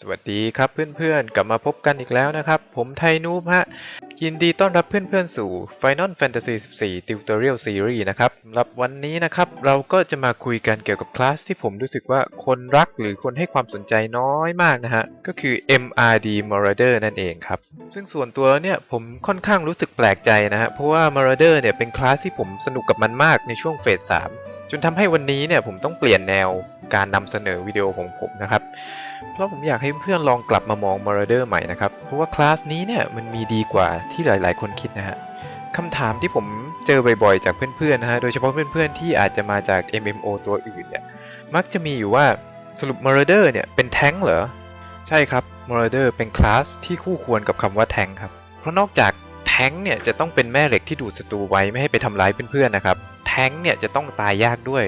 สวัสดีครับเพื่อนๆ กลับมาพบกันอีกแล้วนะครับ ผมไทนูบฮะ ยินดีต้อนรับเพื่อนๆ สู่ Final Fantasy 14 Tutorial Series นะครับสำหรับวันนี้นะครับ เราก็จะมาคุยกันเกี่ยวกับคลาสที่ผมรู้สึกว่าคนรักหรือคนให้ความสนใจน้อยมากนะฮะ ก็คือ MRD Marauder นั่นเองครับ ซึ่งส่วนตัวเนี่ยผมค่อนข้างรู้สึกแปลกใจนะฮะ เพราะว่า Marauder เนี่ยเป็นคลาสที่ผมสนุกกับมันมากในช่วงเฟส3 จนทำให้วันนี้เนี่ยผมต้องเปลี่ยนแนวการนำเสนอวิดีโอของผมนะครับ เพราะผมอยากให้เพื่อนลองกลับมามอง Marauder ใหม่นะครับ เพราะว่าคลาสนี้เนี่ยมันมีดีกว่าที่หลาย ๆ คนคิดนะฮะคำถามที่ผมเจอบ่อย ๆ จากเพื่อน ๆ นะฮะ โดยเฉพาะเพื่อน ๆ ที่อาจจะมาจาก MMO ตัวอื่นเนี่ย มักจะมีอยู่ว่าสรุป Marauder เนี่ยเป็นแท้งเหรอ ใช่ครับ Marauder เป็นคลาสที่คู่ควรกับคำว่าแท้งครับ เพราะนอกจาก แท้งเนี่ยจะต้องเป็นแม่เหล็กที่ดูดศัตรูไว้ไม่ให้ไปทำร้ายเพื่อนๆนะครับ แท้งเนี่ยจะต้องตายยากด้วย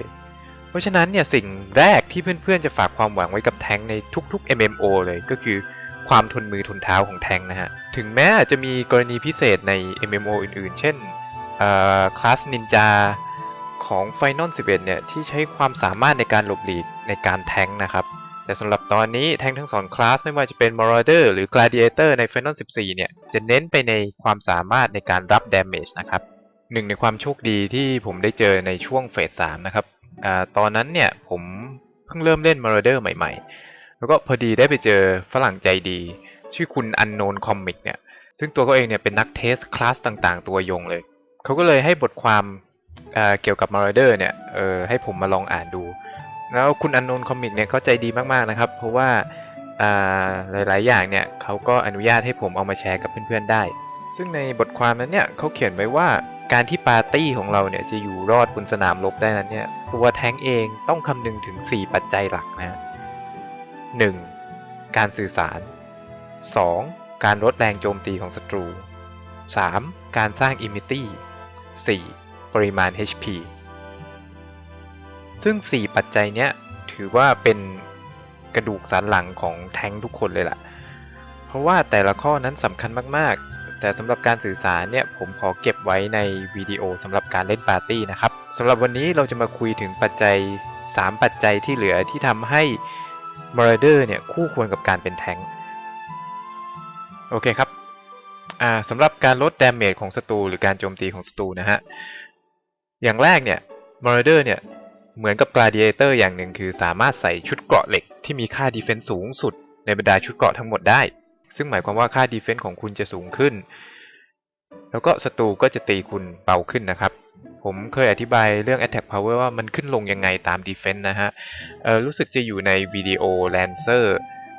เพราะฉะนั้นเนี่ยสิ่งแรกที่เพื่อนๆจะฝากความหวังไว้กับแท้งในทุกๆ MMO เลยก็คือความทนมือทนเท้าของแท้งนะฮะ ถึงแม้อาจจะมีกรณีพิเศษใน MMO อื่นๆ เช่นคลาสนินจาของ Final 11 เนี่ยที่ใช้ความสามารถในการหลบหลีกในการแท้งนะครับ แต่สำหรับตอนนี้แทงทั้งสองคลาสไม่ว่าจะเป็น Marauder หรือ Gladiator ใน Final 14 เนี่ย จะเน้นไปในความสามารถในการรับ damage นะครับหนึ่งในความโชคดีที่ผมได้เจอในช่วงเฟส 3 นะครับอตอนนั้นเนี่ยผมเพิ่งเริ่มเล่น Marauder ใหม่ๆ แล้วก็พอดีได้ไปเจอฝรั่งใจดี ชื่อคุณ Unknown Comic เนี่ย ซึ่งตัวเขาเองเนี่ยเป็นนักเทสคลาสต่างๆ ตัวยงเลย เขาก็เลยให้บทความอ่าเกี่ยวกับ Marauder เนี่ยเออให้ผมมาลองอ่านดู แล้วคุณ Unknown Comic เนี่ยเขาใจดีมากๆนะครับ เพราะว่าอ่าหลายๆ อย่างเนี่ยเขาก็อนุญาตให้ผมเอามาแชร์กับเพื่อนๆได้ ซึ่งในบทความนั้นเนี่ยเขาเขียนไว้ว่าการที่ปาร์ตี้ของเราเนี่ยจะอยู่รอดบนสนามรบได้นั้นเนี่ยตัวแท้งเองต้องคำนึงถึง 4 ปัจจัยหลักนะ 1. การสื่อสาร 2. การลดแรงโจมตีของศัตรู 3. การสร้างอิมิตี้ 4. ปริมาณ HP ซึ่ง 4 ปัจจัยเนี้ยถือว่าเป็นกระดูกสันหลังของแท้งทุกคนเลยล่ะ เพราะว่าแต่ละข้อนั้นสำคัญมากๆ แต่สำหรับการสื่อสารเนี่ยผมขอเก็บไว้ในวิดีโอสำหรับการเล่นปาร์ตี้นะครับสำหรับวันนี้เราจะมาคุยถึงปัจจัย 3 ปัจจัยที่เหลือที่ทำให้ Marauder เนี่ยคู่ควรกับการเป็นแท้งค์โอเคครับสำหรับการลด damage ของศัตรูหรือการโจมตีของศัตรูนะฮะ อย่างแรกเนี่ย Marauder เนี่ย เหมือนกับ Gladiator อร์อย่างหนึ่งคือสามารถใส่ชุดเกราะเหล็กที่มีค่า defense สูงสุดในบรรดาชุดเกราะทั้งหมดได้ ซึ่งหมายความว่าค่า defense ของคุณจะสูงขึ้น แล้วก็ศัตรูก็จะตีคุณเบาขึ้นนะครับ ผมเคยอธิบายเรื่อง attack power ว่ามันขึ้นลงยังไงตาม defense นะฮะรู้สึกจะอยู่ในวิดีโอ Lancer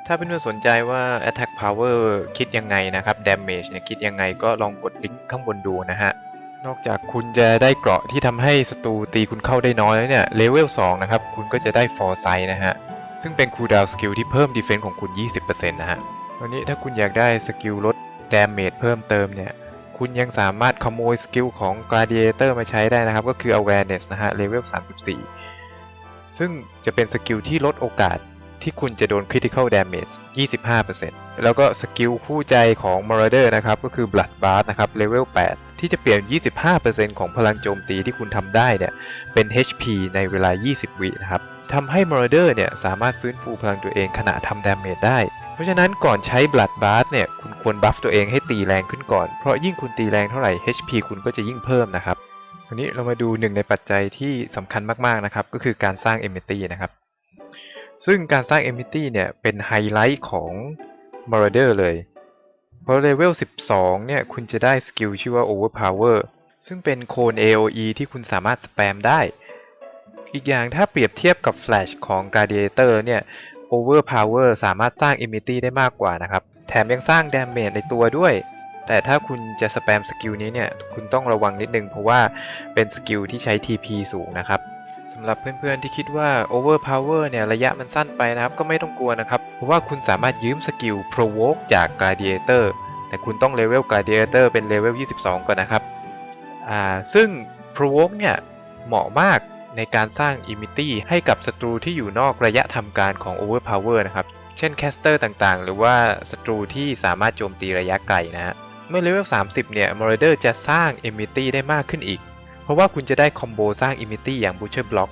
ถ้าเพื่อนๆสนใจว่า attack power คิดยังไงนะครับ damage เนี่ยคิดยังไงก็ลองกดลิงก์ข้างบนดูนะฮะ นอกจากคุณจะได้เกราะที่ทำให้ศัตรูตีคุณเข้าได้น้อยแล้วเนี่ย เลเวล 2 นะครับ คุณก็จะได้ foresight นะฮะ ซึ่งเป็น cooldown skill ที่เพิ่ม defense ของคุณ 20%นะฮะวันนี้ถ้าคุณอยากได้สกิลลด damage เพิ่มเติมเนี่ย คุณยังสามารถขโมยสกิลของ gladiator มาใช้ได้นะครับ ก็คือ awareness นะฮะ เลเวล 34 ซึ่งจะเป็นสกิลที่ลดโอกาสที่คุณจะโดน critical damage 25%แล้วก็สกิลคู่ใจของ Marauder นะครับ ก็คือ Blood Bath นะครับ เลเวล 8 ที่จะเปลี่ยน 25%ของพลังโจมตีที่คุณทำได้เนี่ยเป็น HP ในเวลา 20 วินะครับทำให้ Marauder เนี่ยสามารถฟื้นฟูพลังตัวเองขณะทำ damage ได้ เพราะฉะนั้นก่อนใช้ Blood Bath เนี่ยคุณควรบัฟตัวเองให้ตีแรงขึ้นก่อน เพราะยิ่งคุณตีแรงเท่าไหร่ HP คุณก็จะยิ่งเพิ่มนะครับทีนี้เรามาดูหนึ่งในปัจจัยที่สำคัญมากๆนะครับก็คือการสร้าง Enmity นะครับซึ่งการสร้าง Enmity เนี่ยเป็นไฮไลท์ของ Marauder เลย เพราะเลเวล 12 เนี่ย คุณจะได้สกิลชื่อว่า Overpower ซึ่งเป็นโคน AOE ที่คุณสามารถสแปมได้ อีกอย่างถ้าเปรียบเทียบกับ Flash ของ Gladiator เนี่ย Overpower สามารถสร้าง Enmity ได้มากกว่านะครับ แถมยังสร้าง Damage ในตัวด้วย แต่ถ้าคุณจะสแปมสกิลนี้เนี่ย คุณต้องระวังนิดนึงเพราะว่าเป็นสกิลที่ใช้ TP สูงนะครับ สำหรับเพื่อนๆที่คิดว่า Overpower เนี่ยระยะมันสั้นไปนะครับ ก็ไม่ต้องกลัวนะครับ เพราะว่าคุณสามารถยืมสกิล Provoke จาก Gladiator แต่คุณต้องเลเวล Gladiator เป็นเลเวล 22 ก่อนนะครับ อ่า ซึ่ง Provoke เนี่ยเหมาะมากในการสร้าง Immunity ให้กับศัตรูที่อยู่นอกระยะทำการของ Overpower นะครับ เช่นแคสเตอร์ต่างๆ หรือว่าศัตรูที่สามารถโจมตีระยะไกลนะฮะ เมื่อเลเวล 30 เนี่ย Marauder จะสร้าง Immunity ได้มากขึ้นอีก เพราะว่าคุณจะได้คอมโบสร้าง Immunity อย่าง Butcher Block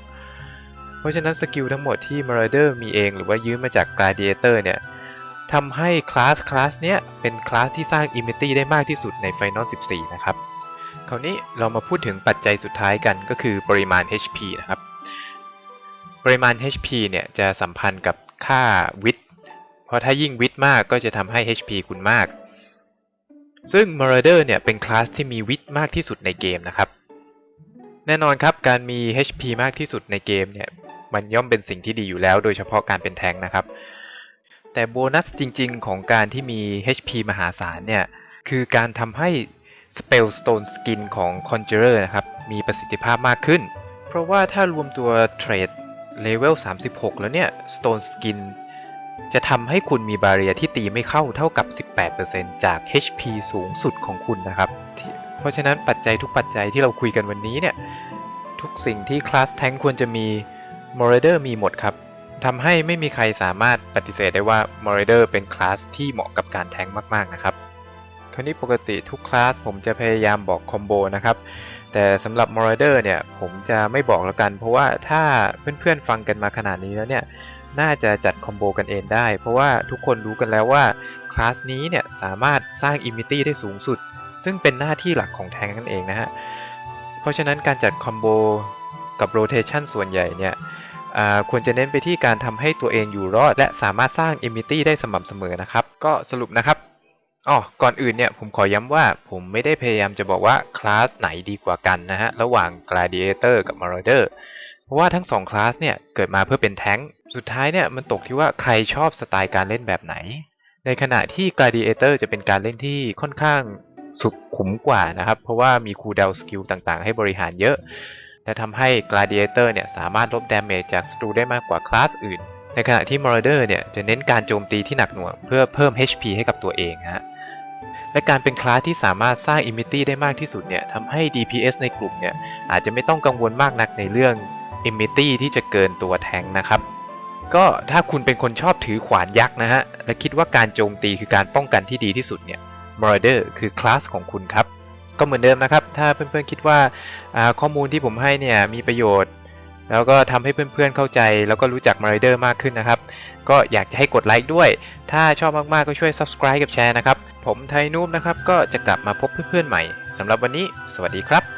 ราะฉะนั้นสกิลทั้งหมดที่ Marauder มีเองหรือว่ายืมมาจาก Gladiator เนี่ยทำให้คลาสคลาสเนี้ยเป็นคลาสที่สร้าง Immunity ได้มากที่สุดใน Final 14 นะครับ คราวนี้เรามาพูดถึงปัจจัยสุดท้ายกันก็คือปริมาณ HP นะครับ ปริมาณ HP เนี่ยจะสัมพันธ์กับค่าวิทเพราะถ้ายิ่งวิทมากก็จะทำให้ HP คุณมากซึ่ง m a r a d e r เนี่ยเป็นคลาสที่มีวิทมากที่สุดในเกมนะครับ แน่นอนครับการมี HP มากที่สุดในเกมเนี่ยมันย่อมเป็นสิ่งที่ดีอยู่แล้ว โดยเฉพาะการเป็นแทงนะครับ แต่โบนัสจริงๆ ของการที่มี HP มหาศาลเนี่ยคือการทำให้ Spellstone Skin ของ Conjurer นะครับมีประสิทธิภาพมากขึ้น เพราะว่าถ้ารวมตัวเทรดเลเวล 36 แล้วเนี่ย Stone Skin จะทำให้คุณมีบาเรียที่ตีไม่เข้าเท่ากับ 18%จาก HP สูงสุดของคุณนะครับ เพราะฉะนั้นปัจจัยทุกปัจจัยที่เราคุยกันวันนี้เนี่ยทุกสิ่งที่คลาสแทงควรจะมี m o r a d e r มีหมดครับทำให้ไม่มีใครสามารถปฏิเสธได้ว่า m o r a d e r เป็นคลาสที่เหมาะกับการแทงมากๆนะครับคราวนี้ปกติทุกคลาสผมจะพยายามบอกคอมโบนะครับแต่สำหรับ m o r a d e r เนี่ยผมจะไม่บอกแล้วกัน เพราะว่าถ้าเพื่อนๆฟังกันมาขนาดนี้แล้วเนี่ยน่าจะจัดคอมโบกันเองได้ เพราะว่าทุกคนรู้กันแล้วว่าคลาสนี้เนี่ยสามารถสร้างอิมิตี้ได้สูงสุด ซึ่งเป็นหน้าที่หลักของแทงนั่นเองนะฮะ เพราะฉะนั้นการจัดคอมโบกับโรเทชันส่วนใหญ่เนี่ยควรจะเน้นไปที่การทำให้ตัวเองอยู่รอด และสามารถสร้างอิมิตี้ได้สม่ำเสมอนะครับ ก็สรุปนะครับอ๋อก่อนอื่นเนี่ยผมขอย้ำว่าผมไม่ได้พยายามจะบอกว่าคลาสไหนดีกว่ากันนะฮะ ระหว่าง Gladiator กับ Marauder เพราะว่าทั้งสองคลาสเนี่ยเกิดมาเพื่อเป็นแท้งสุดท้ายเนี่ยมันตกที่ว่าใครชอบสไตล์การเล่นแบบไหน ในขณะที่ Gladiator จะเป็นการเล่นที่ค่อนข้าง สุขุมกว่านะครับ เพราะว่ามีคูลดาวสกิลต่างๆ ให้บริหารเยอะและทำให้ Gladiator เนี่ยสามารถลบดาเมจจากศัตรูได้มากกว่าคลาสอื่น ในขณะที่ Marauder เนี่ยจะเน้นการโจมตีที่หนักหน่วงเพื่อเพิ่ม HP ให้กับตัวเองฮะและการเป็นคลาสที่สามารถสร้าง Immunity ได้มากที่สุดเนี่ยทำให้ DPS ในกลุ่มเนี่ยอาจจะไม่ต้องกังวลมากนักในเรื่อง Immunity ที่จะเกินตัวแทงนะครับ ก็ถ้าคุณเป็นคนชอบถือขวานยักษ์นะฮะและคิดว่าการโจมตีคือการป้องกันที่ดีที่สุดเนี่ย Marauder คือคลาสของคุณครับ ก็เหมือนเดิมนะครับ ถ้าเพื่อนๆคิดว่าข้อมูลที่ผมให้เนี่ยมีประโยชน์ แล้วก็ทำให้เพื่อนๆเข้าใจ แล้วก็รู้จัก Marauder มากขึ้นนะครับ ก็อยากจะให้กดไลค์ด้วย ถ้าชอบมากๆก็ช่วย subscribe กับแชร์นะครับ ผมไทยนูบนะครับ ก็จะกลับมาพบเพื่อนๆใหม่สำหรับวันนี้ สวัสดีครับ